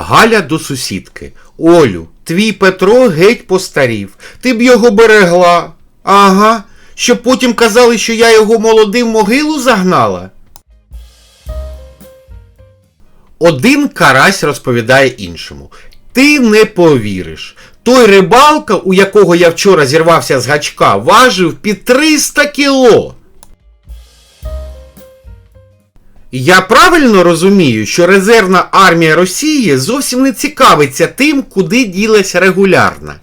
Галя до сусідки. Олю, твій Петро геть постарів. Ти б його берегла. Ага. Щоб потім казали, що я його молодим могилу загнала. Один карась розповідає іншому. Ти не повіриш. Той рибалка, у якого я вчора зірвався з гачка, важив під 300 кіло. Я правильно розумію, що резервна армія Росії зовсім не цікавиться тим, куди ділася регулярна.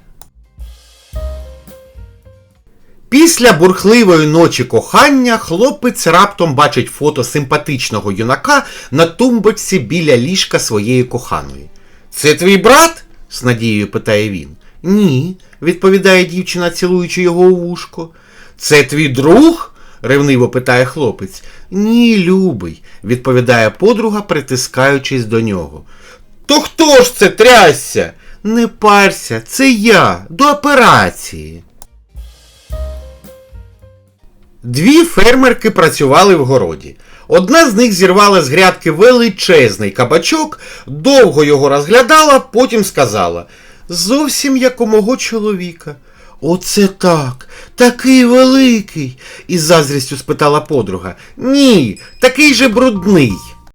Після бурхливої ночі кохання хлопець раптом бачить фото симпатичного юнака на тумбочці біля ліжка своєї коханої. Це твій брат? з надією питає він. Ні, відповідає дівчина, цілуючи його у вушко. Це твій друг? Ревниво питає хлопець. Ні, любий, відповідає подруга, притискаючись до нього. То хто ж це трясся? Не парся, це я до операції. Дві фермерки працювали в городі. Одна з них зірвала з грядки величезний кабачок, довго його розглядала, потім сказала: Зовсім як у мого чоловіка. Оце так, такий великий. із заздрістю спитала подруга. Ні, такий же брудний.